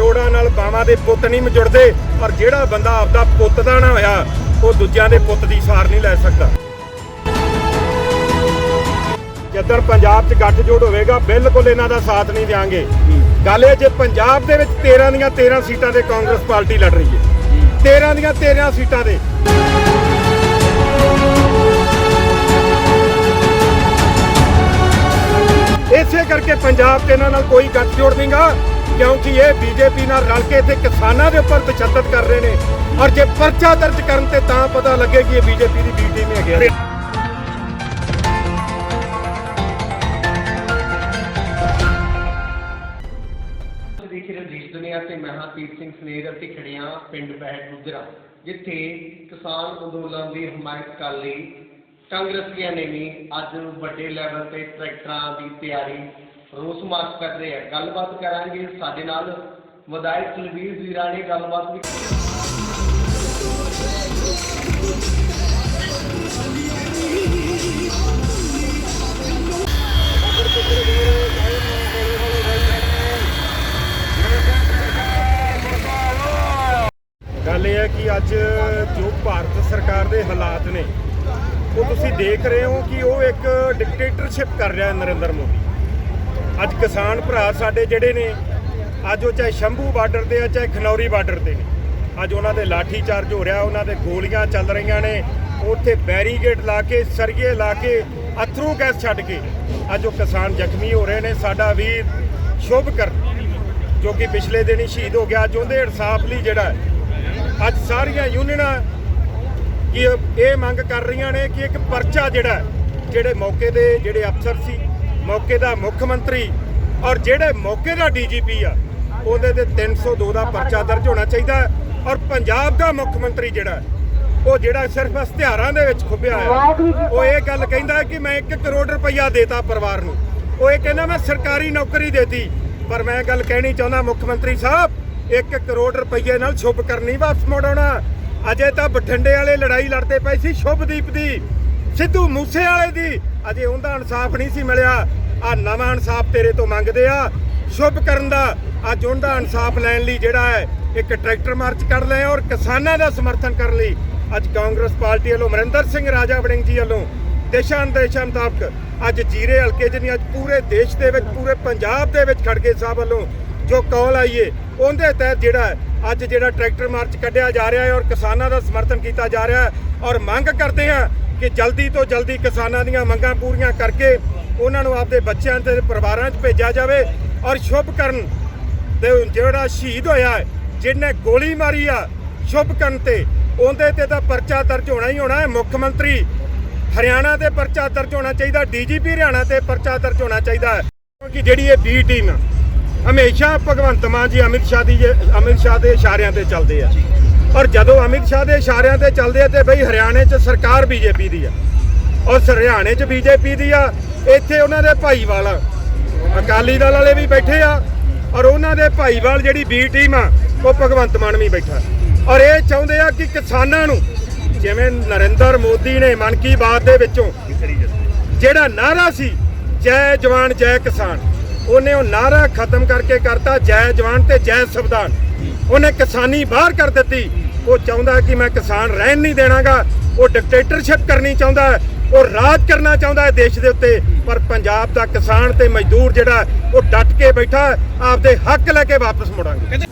ਕਰੋੜਾਂ ਨਾਲ ਬਾਵਾਂ ਦੇ ਪੁੱਤ ਨਹੀਂ ਜੁੜਦੇ ਪਰ ਜਿਹੜਾ ਬੰਦਾ ਆਪਦਾ ਪੁੱਤ ਦਾ ਨਾ ਹੋਇਆ, ਉਹ ਦੂਜਿਆਂ ਦੇ ਪੁੱਤ ਦੀ ਸਾਰ ਨਹੀਂ ਲੈ ਸਕਦਾ। ਜਦੋਂ ਪੰਜਾਬ 'ਚ ਗੱਠਜੋੜ ਹੋਵੇਗਾ, ਬਿਲਕੁਲ ਇਹਨਾਂ ਦਾ ਸਾਥ ਨਹੀਂ ਦਿਆਂਗੇ। ਗੱਲ ਇਹ ਜੇ ਪੰਜਾਬ ਦੇ ਵਿੱਚ 13 ਦੀਆਂ 13 ਸੀਟਾਂ ਤੇ ਕਾਂਗਰਸ ਪਾਰਟੀ ਲੜ ਰਹੀ ਹੈ। 13 ਦੀਆਂ 13 ਸੀਟਾਂ ਤੇ। ਇਸੇ ਕਰਕੇ ਪੰਜਾਬ 'ਚ ਇਹਨਾਂ ਨਾਲ ਕੋਈ ਗੱਠਜੋੜ ਨਹੀਂਗਾ। ਕਿਉਂਕਿ ਇਹ ਬੀਜੇਪੀ ਨਾਲ ਰਲ ਕੇ ਇੱਥੇ ਕਿਸਾਨਾਂ ਦੇ ਉੱਪਰ ਤਸ਼ੱਦਦ ਕਰ ਰਹੇ ਨੇ। ਔਰ ਜੇ ਪਰਚਾ ਦਰਜ ਕਰਨ ਤੇ ਤਾਂ ਪਤਾ ਲੱਗੇ ਕਿ ਇਹ ਬੀਜੇਪੀ ਦੀ ਬੀ ਟੀਮ ਹੈਗੇ। ਦੇਖ ਰਹੇ ਦੁਨੀਆ ਤੇ ਮੈਂ ਹਾਂ ਤੀਰ ਸਿੰਘ ਸਨੇਰ ਅਤੇ ਖੜਿਆ ਪਿੰਡ ਬਹਿਟ ਗੁਜਰਾ, ਜਿੱਥੇ ਕਿਸਾਨ ਅੰਦੋਲਨ ਦੀ ਹਮਾਇਤ ਕਰ ਲਈ। ਕਾਂਗਰਸੀਆਂ ਨੇ ਵੀ ਅੱਜ ਵੱਡੇ ਲੈਵਲ ਤੇ ਟਰੈਕਟਰਾਂ ਦੀ ਤਿਆਰੀ ਰੋਸ ਮਾਰਚ ਕਰ ਰਹੇ ਆ। ਗੱਲਬਾਤ ਕਰਾਂਗੇ ਸਾਡੇ ਨਾਲ ਵਿਧਾਇਕ ਸੁਲਵੀਰ ਜ਼ੀਰਾ ਨੇ ਗੱਲਬਾਤ ਵੀ ਗੱਲ ਇਹ ਹੈ ਕਿ ਅੱਜ ਜੋ ਭਾਰਤ ਸਰਕਾਰ ਦੇ ਹਾਲਾਤ ਨੇ, ਉਹ ਤੁਸੀਂ ਦੇਖ ਰਹੇ ਹੋ ਕਿ ਉਹ ਇੱਕ ਡਿਕਟੇਟਰਸ਼ਿਪ ਕਰ ਰਿਹਾ ਨਰਿੰਦਰ ਮੋਦੀ। ਅੱਜ ਕਿਸਾਨ ਭਰਾ ਸਾਡੇ ਜਿਹੜੇ ਨੇ, ਅੱਜ ਉਹ ਚਾਹੇ ਸ਼ੰਭੂ ਬਾਰਡਰ ਤੇ ਆ, ਚਾਹੇ ਖਨੌਰੀ ਬਾਰਡਰ ਤੇ। ਨੇ ਅੱਜ ਉਹਨਾਂ ਦੇ ਲਾਠੀ ਚਾਰਜ ਹੋ ਰਿਹਾ, ਉਹਨਾਂ ਦੇ ਗੋਲੀਆਂ ਚੱਲ ਰਹੀਆਂ ਨੇ। ਉੱਥੇ ਬੈਰੀਗੇਟ ਲਾ ਕੇ ਸਰਗੇ ਲਾ ਕੇ, ਅਥਰੂ ਗੈਸ ਛੱਡ ਕੇ ਅੱਜ ਉਹ ਕਿਸਾਨ ਜ਼ਖਮੀ ਹੋ ਰਹੇ ਨੇ। ਸਾਡਾ ਵੀਰ ਸ਼ੁਭਕਰ ਜੋ ਕਿ ਪਿਛਲੇ ਦਿਨ ਹੀ ਸ਼ਹੀਦ ਹੋ ਗਿਆ, ਅੱਜ ਉਹਦੇ ਇਨਸਾਫ ਲਈ ਜਿਹੜਾ ਅੱਜ ਸਾਰੀਆਂ ਯੂਨੀਅਨਾਂ ਕਿ ਇਹ ਮੰਗ ਕਰ ਰਹੀਆਂ ਨੇ ਕਿ ਇੱਕ ਪਰਚਾ ਜਿਹੜਾ ਜਿਹੜੇ ਮੌਕੇ ਦੇ ਜਿਹੜੇ ਅਫਸਰ ਸੀ ਮੌਕੇ ਦਾ ਮੁੱਖ ਮੰਤਰੀ ਔਰ ਜਿਹੜੇ ਮੌਕੇ ਦਾ ਡੀਜੀਪੀ ਆ, ਉਹਦੇ ਤੇ 302 ਦਾ ਪਰਚਾ ਦਰਜ ਹੋਣਾ ਚਾਹੀਦਾ ਔਰ ਪੰਜਾਬ ਦਾ ਮੁੱਖ ਮੰਤਰੀ ਜਿਹੜਾ ਉਹ ਜਿਹੜਾ ਸਿਰਫ ਇਸ਼ਤਿਹਾਰਾਂ ਦੇ ਵਿੱਚ ਖੁੱਬਿਆ ਹੋਇਆ ਉਹ ਇਹ ਗੱਲ ਕਹਿੰਦਾ ਕਿ ਮੈਂ 1 ਕਰੋੜ ਰੁਪਈਆ ਦੇਤਾ ਪਰਿਵਾਰ ਨੂੰ। ਉਹ ਇਹ ਕਹਿੰਦਾ ਮੈਂ ਸਰਕਾਰੀ ਨੌਕਰੀ ਦੇਤੀ, ਪਰ ਮੈਂ ਗੱਲ ਕਹਿਣੀ ਚਾਹੁੰਦਾ ਮੁੱਖ ਮੰਤਰੀ ਸਾਹਿਬ 1 ਕਰੋੜ ਰੁਪਈਏ ਨਾਲ ਸ਼ੁਭ ਕਰਨੀ ਵਾਪਸ ਮੋੜਾਉਣਾ ਅਜੇ ਤਾਂ ਬਠਿੰਡੇ ਵਾਲੇ ਲੜਾਈ ਲੜਦੇ ਪਏ ਸੀ ਸ਼ੁਭਦੀਪ ਦੀ, ਸਿੱਧੂ ਮੂਸੇ ਵਾਲੇ ਦੀ, ਅਜੇ ਉਹਦਾ ਇਨਸਾਫ ਨਹੀਂ ਸੀ ਮਿਲਿਆ। ਆ ਨਵਾਂ ਇਨਸਾਫ ਤੇਰੇ ਤੋਂ ਮੰਗਦੇ ਆ। ਸ਼ੁਭ ਕਰਨ ਦਾ ਅੱਜ ਉਹਦਾ ਇਨਸਾਫ ਲੈਣ ਲਈ ਜਿਹੜਾ ਹੈ, ਇੱਕ ਟਰੈਕਟਰ ਮਾਰਚ ਕਰ ਲਏ ਔਰ ਕਿਸਾਨਾਂ ਦਾ ਸਮਰਥਨ ਕਰਨ ਲਈ ਅੱਜ ਕਾਂਗਰਸ ਪਾਰਟੀ ਵੱਲੋਂ ਅਮਰਿੰਦਰ ਸਿੰਘ ਰਾਜਾ ਵੜਿੰਗ ਜੀ ਵੱਲੋਂ ਦੇਸ਼ਾਂ ਦੇਸ਼ਾਂ ਮੁਤਾਬਕ ਅੱਜ ਜੀਰੇ ਹਲਕੇ 'ਚ ਅੱਜ ਪੂਰੇ ਦੇਸ਼ ਦੇ ਵਿੱਚ, ਪੂਰੇ ਪੰਜਾਬ ਦੇ ਵਿੱਚ ਖੜਗੇ ਸਾਹਿਬ ਵੱਲੋਂ ਜੋ ਕੌਲ ਆਈਏ ਉਹਦੇ ਤਹਿਤ ਜਿਹੜਾ ਅੱਜ ਜਿਹੜਾ ਟਰੈਕਟਰ ਮਾਰਚ ਕੱਢਿਆ ਜਾ ਰਿਹਾ ਹੈ ਔਰ ਕਿਸਾਨਾਂ ਦਾ ਸਮਰਥਨ ਕੀਤਾ ਜਾ ਰਿਹਾ ਹੈ ਔਰ ਮੰਗ ਕਰਦੇ ਹਾਂ ਕਿ ਜਲਦੀ ਤੋਂ ਜਲਦੀ ਕਿਸਾਨਾਂ ਦੀਆਂ ਮੰਗਾਂ ਪੂਰੀਆਂ ਕਰਕੇ ਉਹਨਾਂ ਨੂੰ ਆਪਦੇ ਬੱਚਿਆਂ ਤੇ ਪਰਿਵਾਰਾਂ 'ਚ ਭੇਜਿਆ ਜਾਵੇ ਔਰ ਸ਼ੁਭ ਕਰਨ ਦੇ ਜਿਹੜਾ ਸ਼ਹੀਦ ਹੋਇਆ ਜਿਹਨੇ ਗੋਲੀ ਮਾਰੀ ਆ, ਸ਼ੁਭ ਕਰਨ ਤੇ, ਉਹਦੇ ਤੇ ਤਾਂ ਪਰਚਾ ਦਰਜ ਹੋਣਾ ਹੀ ਹੋਣਾ ਹੈ। ਮੁੱਖ ਮੰਤਰੀ ਹਰਿਆਣਾ ਤੇ ਪਰਚਾ ਦਰਜ ਹੋਣਾ ਚਾਹੀਦਾ, ਡੀਜੀਪੀ ਹਰਿਆਣਾ ਤੇ ਪਰਚਾ ਦਰਜ ਹੋਣਾ ਚਾਹੀਦਾ ਹੈ। ਕਿਉਂਕਿ ਜਿਹੜੀ ਇਹ ਬੀ ਟੀਮ ਆ, ਹਮੇਸ਼ਾ ਭਗਵੰਤ ਮਾਨ ਜੀ, ਅਮਿਤ ਸ਼ਾਹ ਦੀ ਅਮਿਤ ਸ਼ਾਹ ਦੇ ਇਸ਼ਾਰਿਆਂ ਤੇ ਚੱਲਦੇ ਆ। ਔਰ ਜਦੋਂ ਅਮਿਤ ਸ਼ਾਹ ਦੇ ਇਸ਼ਾਰਿਆਂ ਤੇ ਚੱਲਦੇ ਆ ਤੇ ਬਈ ਹਰਿਆਣੇ 'ਚ ਸਰਕਾਰ ਬੀਜੇਪੀ ਦੀ ਆ, ਔਰ ਹਰਿਆਣੇ 'ਚ ਬੀਜੇਪੀ ਦੀ ਆ ਇੱਥੇ ਉਹਨਾਂ ਦੇ ਭਾਈਵਾਲ ਅਕਾਲੀ ਦਲ ਵਾਲੇ ਵੀ ਬੈਠੇ ਆ ਔਰ ਉਹਨਾਂ ਦੇ ਭਾਈਵਾਲ ਜਿਹੜੀ ਬੀ ਟੀਮ ਆ, ਉਹ ਭਗਵੰਤ ਮਾਨ ਵੀ ਬੈਠਾ। ਔਰ ਇਹ ਚਾਹੁੰਦੇ ਆ ਕਿ ਕਿਸਾਨਾਂ ਨੂੰ, ਜਿਵੇਂ ਨਰਿੰਦਰ ਮੋਦੀ ਨੇ ਮਨ ਕੀ ਬਾਤ ਦੇ ਵਿੱਚੋਂ ਜਿਹੜਾ ਨਾਰਾ ਸੀ, ਜੈ ਜਵਾਨ, ਜੈ ਕਿਸਾਨ, ਉਹਨੇ ਉਹ ਨਾਰਾ ਖਤਮ ਕਰਕੇ ਕਰਤਾ, ਜੈ ਜਵਾਨ ਤੇ ਜੈ ਸੰਵਿਧਾਨ। ਉਹਨੇ ਕਿਸਾਨੀ ਬਾਹਰ ਕਰ ਦਿੱਤੀ। ਉਹ ਚਾਹੁੰਦਾ ਕਿ ਮੈਂ ਕਿਸਾਨ ਰਹਿਣ ਨਹੀਂ ਦੇਣਾਗਾ। ਉਹ ਡਿਕਟੇਟਰਸ਼ਿਪ ਕਰਨੀ ਚਾਹੁੰਦਾ ਉਹ ਰਾਜ ਕਰਨਾ ਚਾਹੁੰਦਾ ਹੈ ਦੇਸ਼ ਦੇ ਉੱਤੇ, ਪਰ ਪੰਜਾਬ ਦਾ ਕਿਸਾਨ ਤੇ ਮਜ਼ਦੂਰ ਜਿਹੜਾ ਉਹ ਡਟ ਕੇ ਬੈਠਾ ਆਪਦੇ ਹੱਕ ਲੈ ਕੇ ਵਾਪਸ ਮੁੜਾਂਗੇ।